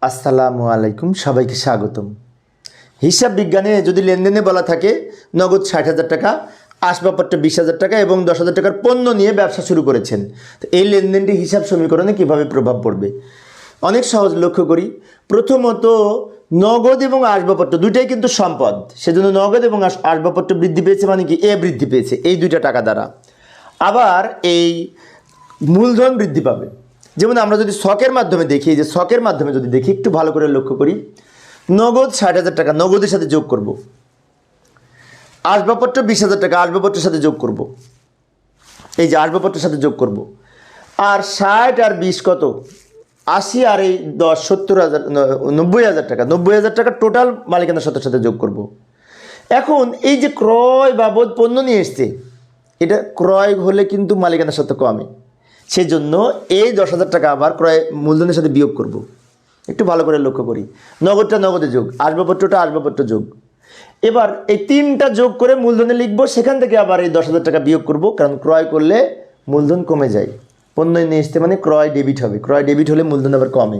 আসসালামু আলাইকুম, সবাইকে স্বাগতম। হিসাব বিজ্ঞানে যদি লেনদেনে বলা থাকে, নগদ ষাট হাজার টাকা, আসবাবপত্র বিশ হাজার টাকা এবং দশ হাজার টাকার পণ্য নিয়ে ব্যবসা শুরু করেছেন। তো এই লেনদেনটি হিসাব সমীকরণে কীভাবে প্রভাব পড়বে? অনেক সহজ লক্ষ্য করি। প্রথমত, নগদ এবং আসবাবপত্র দুইটাই কিন্তু সম্পদ। সেজন্য নগদ এবং আস- আসবাবপত্র বৃদ্ধি পেয়েছে মানে কি? এ বৃদ্ধি পেয়েছে, এই দুইটা টাকা দ্বারা। আবার এই মূলধন বৃদ্ধি পাবে। যেমন আমরা যদি শখের মাধ্যমে দেখি যে শখের মাধ্যমে যদি দেখি, একটু ভালো করে লক্ষ্য করি, নগদ ষাট হাজার টাকা নগদের সাথে যোগ করব। আসবাবপত্র বিশ হাজার টাকা আসবাবপত্রের সাথে যোগ করব। এই যে আসবাবপত্রের সাথে যোগ করব। আর ষাট আর বিশ কত? আশি আর এই দশ, সত্তর হাজার নব্বই হাজার টাকা। নব্বই হাজার টাকা টোটাল মালিকানা সত্তর সাথে যোগ করব। এখন এই যে ক্রয় বাবদ পণ্য নিয়ে এসছে, এটা ক্রয় হলে কিন্তু মালিকানা সত্ত্ব কমে। সেজন্য এই দশ হাজার টাকা আবার ক্রয় মূলধনের সাথে বিয়োগ করব। একটু ভালো করে লক্ষ্য করি। নগদটা নগদে যোগ, আসবাবপত্রটা আসবাবপত্র যোগ। এবার এই তিনটা যোগ করে মূলধনে লিখব, সেখান থেকে আবার এই দশ হাজার টাকা বিয়োগ করব, কারণ ক্রয় করলে মূলধন কমে যায়। পণ্য নিয়ে আসতে মানে ক্রয় ডেবিট হবে। ক্রয় ডেবিট হলে মূলধন আবার কমে।